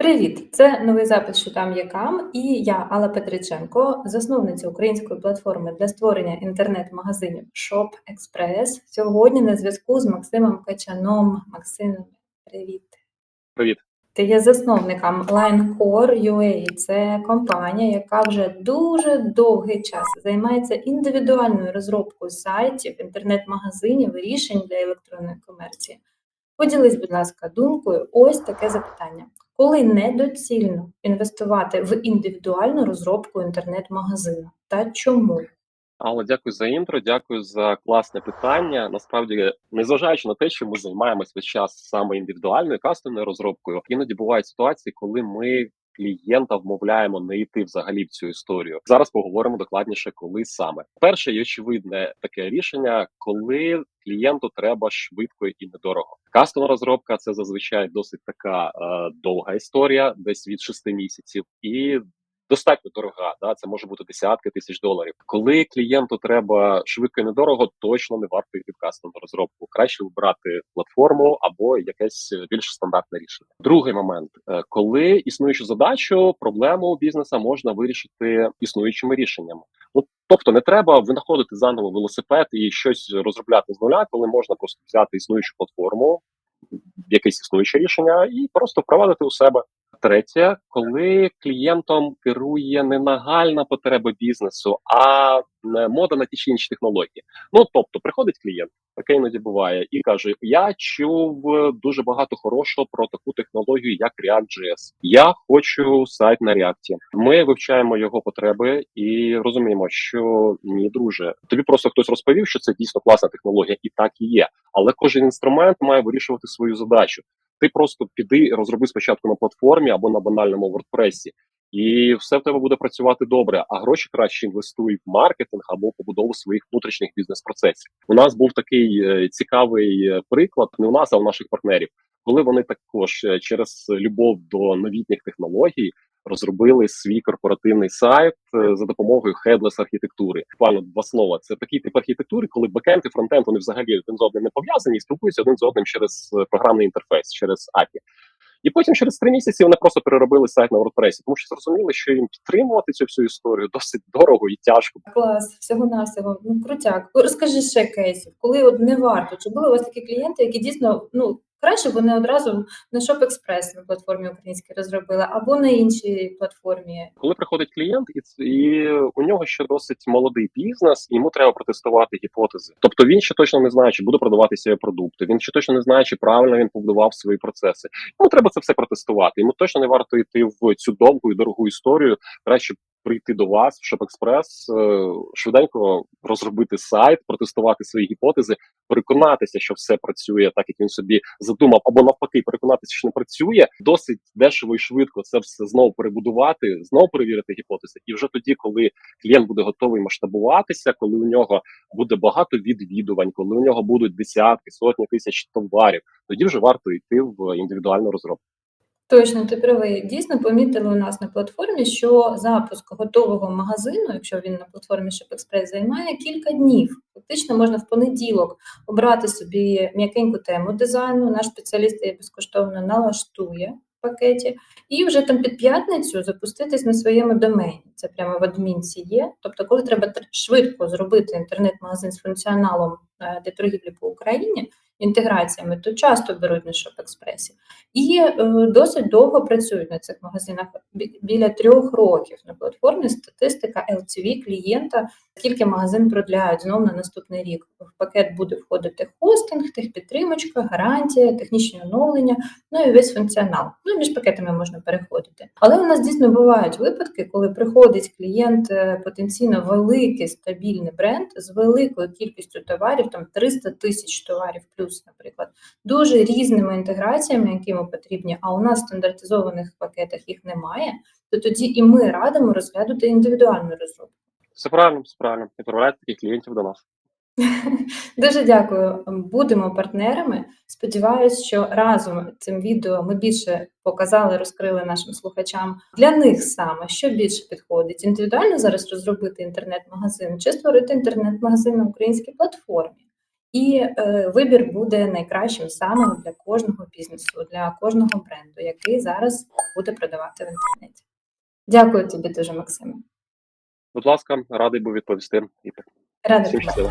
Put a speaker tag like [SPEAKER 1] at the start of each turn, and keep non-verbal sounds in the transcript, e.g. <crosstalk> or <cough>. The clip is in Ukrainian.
[SPEAKER 1] Привіт! Це новий запис «Що там є кам» і я, Алла Петриченко, засновниця української платформи для створення інтернет-магазинів Shop Express. Сьогодні на зв'язку з Максимом Качаном. Максим, привіт!
[SPEAKER 2] Привіт.
[SPEAKER 1] Ти є засновником LineCore.ua. Це компанія, яка вже дуже довгий час займається індивідуальною розробкою сайтів, інтернет-магазинів і рішень для електронної комерції. Поділись, будь ласка, думкою. Ось таке запитання: коли недоцільно інвестувати в індивідуальну розробку інтернет-магазину та чому?
[SPEAKER 2] Алла, дякую за інтро, дякую за класне питання. Насправді, незважаючи на те, що ми займаємося весь час саме індивідуальною кастомною розробкою, іноді бувають ситуації, коли ми клієнта вмовляємо не йти взагалі в цю історію. Зараз поговоримо докладніше, коли саме перше і очевидне таке рішення, коли клієнту треба швидко і недорого. Кастомна розробка це зазвичай досить така е, довга історія, десь від 6 місяців, і достатньо дорога. Да, це може бути десятки тисяч доларів. Коли клієнту треба швидко і недорого, точно не варто йти в кастомну розробку. Краще вибрати платформу або якесь більш стандартне рішення. Другий момент, е, коли існуючу задачу, проблему бізнеса можна вирішити існуючими рішеннями. Ну тобто не треба винаходити заново велосипед і щось розробляти з нуля, коли можна просто взяти існуючу платформу, якесь існуюче рішення, і просто впровадити у себе. Третє, коли клієнтом керує не нагальна потреба бізнесу, а е, мода на ті чи інші технології. Ну тобто, приходить клієнт, таке іноді буває, і каже: Я чув дуже багато хорошого про таку технологію, як React.js. Я хочу сайт на React. Ми вивчаємо його потреби і розуміємо, що ні, друже, тобі просто хтось розповів, що це дійсно класна технологія, і так і є. Але кожен інструмент має вирішувати свою задачу. Ти просто піди розроби спочатку на платформі або на банальному WordPress, і все в тебе буде працювати добре. А гроші краще інвестуй в маркетинг або побудову своїх внутрішніх бізнес-процесів. У нас був такий е, цікавий е, приклад, не у нас, а у наших партнерів, коли вони також е, через любов до новітніх технологій розробили свій корпоративний сайт е, за допомогою headless архітектури. Буквально два слова. Це такий тип архітектури, коли бекенд і фронтенд вони взагалі один з одним не пов'язані і спілкуються один з одним через е, програмний інтерфейс, через API. І потім через три місяці вони просто переробили сайт на WordPress, тому що зрозуміли, що їм підтримувати цю всю історію досить дорого і тяжко.
[SPEAKER 1] Клас, всього навсього ну крутяк. Розкажи ще кейсів, коли от не варто. Чи були у вас такі клієнти, які дійсно ну Краще вони одразу на Express на платформі українській розробили або на іншій платформі.
[SPEAKER 2] Коли приходить клієнт, і і у нього ще досить молодий бізнес, йому треба протестувати гіпотези. Тобто він ще точно не знає, чи буде продаватися продукти. Він ще точно не знає, чи правильно він побудував свої процеси. Йому треба це все протестувати. Йому точно не варто йти в цю довгу і дорогу історію. Краще прийти до вас в Shop е, швиденько розробити сайт, протестувати свої гіпотези, переконатися, що все працює так, як він собі задумав, або навпаки, переконатися, що не працює, досить дешево і швидко це все знову перебудувати, знову перевірити гіпотези. І вже тоді, коли клієнт буде готовий масштабуватися, коли у нього буде багато відвідувань, коли у нього будуть десятки, сотні тисяч товарів, тоді вже варто йти в індивідуальну розробку.
[SPEAKER 1] Точно, ти правий. Дійсно, помітили у нас на платформі, що запуск готового магазину, якщо він на платформі ShopExpress займає кілька днів. Фактично можна в понеділок обрати собі м'якеньку тему дизайну. Наш спеціаліст її безкоштовно налаштує в пакеті, і вже там під п'ятницю запуститись на своєму домені. Це прямо в адмінці є. Тобто, коли треба швидко зробити інтернет-магазин з функціоналом е, для торгівлі по Україні інтеграціями, то часто беруть на Шопекспресі. І е, досить довго працюють на цих магазинах біля трьох років на платформі статистика LTV клієнта, скільки магазин продляють знову на наступний рік. В пакет буде входити хостинг, техпідтримочка, гарантія, технічне оновлення, ну і весь функціонал. Ну між пакетами можна переходити. Але у нас дійсно бувають випадки, коли приходить клієнт е, потенційно великий стабільний бренд з великою кількістю товарів, там 300 тисяч товарів плюс наприклад, дуже різними інтеграціями, які ми потрібні, а у нас в стандартизованих пакетах їх немає, то тоді і ми радимо розглядати індивідуальну розробку.
[SPEAKER 2] Все правильно, все правильно. Відправляйте таких клієнтів до нас. <laughs>
[SPEAKER 1] Дуже дякую. Будемо партнерами. Сподіваюсь, що разом цим відео ми більше показали, розкрили нашим слухачам для них саме, що більше підходить. Індивідуально зараз розробити інтернет-магазин чи створити інтернет-магазин на українській платформі. І е, вибір буде найкращим саме для кожного бізнесу, для кожного бренду, який зараз буде продавати в інтернеті. Дякую тобі дуже, Максиме.
[SPEAKER 2] Будь ласка, радий був відповісти і
[SPEAKER 1] Рада
[SPEAKER 2] всім.